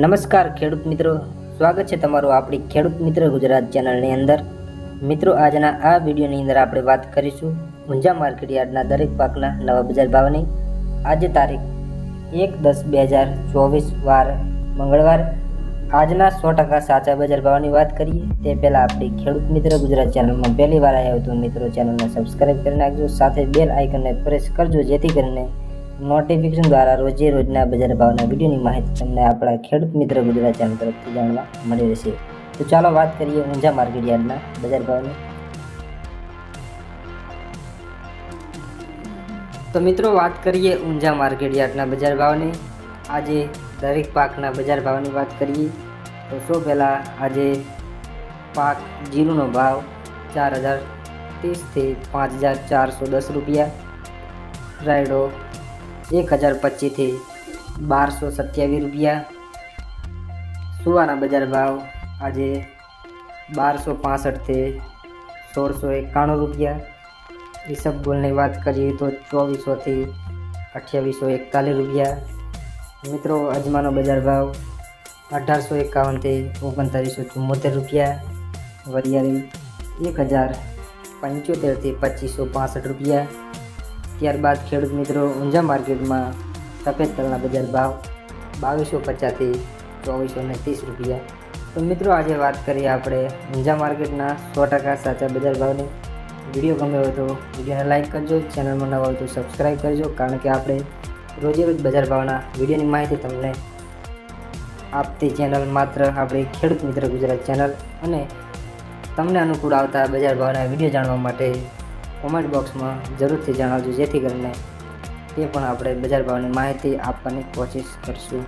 નમસ્કાર ખેડૂત મિત્રો. સ્વાગત છે તમારું આપણી ખેડૂત મિત્ર ગુજરાત ચેનલની અંદર. મિત્રો, આજના આ વિડીયોની અંદર આપણે વાત કરીશું ઊંઝા માર્કેટ યાર્ડના દરેક પાકના નવા બજાર ભાવની. આજે તારીખ એક દસ બે હજાર ચોવીસ વાર મંગળવાર. આજના સો ટકા સાચા બજાર ભાવની વાત કરીએ, તે પહેલાં આપણી ખેડૂત મિત્ર ગુજરાત ચેનલમાં પહેલી વાર આવ્યા તો મિત્રો ચેનલને સબસ્ક્રાઈબ કરી નાખજો. સાથે બેલ આઇકનને પ્રેસ કરજો જેથી કરીને નોટિફિકેશન દ્વારા રોજે રોજના બજાર ભાવના વિડીયોની માહિતી તમને આપણા ખેડૂત મિત્ર ગુજરાત ચેનલ તરફથી જાણવા મળી રહેશે. તો ચાલો વાત કરીએ ઊંઝા માર્કેટ યાર્ડના બજાર ભાવની. તો મિત્રો વાત કરીએ ઊંઝા માર્કેટ યાર્ડના બજાર ભાવની. આજે દરેક પાકના બજાર ભાવની વાત કરીએ તો સૌ પહેલાં આજે પાક જીરુનો ભાવ ચાર હજાર ત્રીસથી પાંચ હજાર ચારસો દસ રૂપિયા. રાયડો એક હજાર પચીસથી બારસો સત્યાવીસ રૂપિયા. સુવાના બજાર ભાવ આજે બારસો પાસઠથી સોળસો એકાણું રૂપિયા. ઈસબગુલની વાત કરીએ તો ચોવીસોથી અઠ્યાવીસો એકતાલીસ રૂપિયા. મિત્રો, અજમાનો બજાર ભાવ અઢારસો એકાવનથી ઓગણતાલીસો ચુમ્મોતેર રૂપિયા. વરિયાળી એક હજાર પંચોતેરથી પચીસો પાસઠ રૂપિયા. ત્યારબાદ ખેડૂત મિત્રો ઊંઝા માર્કેટમાં સફેદ તલના બજાર ભાવ બાવીસો પચાસથી ચોવીસો ને ત્રીસ રૂપિયા. તો મિત્રો આજે વાત કરીએ આપણે ઊંઝા માર્કેટના સો ટકા સાચા બજાર ભાવની. વીડિયો ગમ્યો હોય તો વિડીયોને લાઇક કરજો, ચેનલમાં નવા હોય તો સબસ્ક્રાઈબ કરજો, કારણ કે આપણે રોજે રોજ બજાર ભાવના વિડીયોની માહિતી તમને આપતી ચેનલ માત્ર આપણી ખેડૂત મિત્ર ગુજરાત ચેનલ અને તમને અનુકૂળ આવતા બજાર ભાવના વીડિયો જાણવા માટે કોમેન્ટ બોક્સમાં જરૂરથી જણાવજો જેથી કરીને તે પણ આપણે બજાર ભાવની માહિતી આપવાની કોશિશ કરીશું.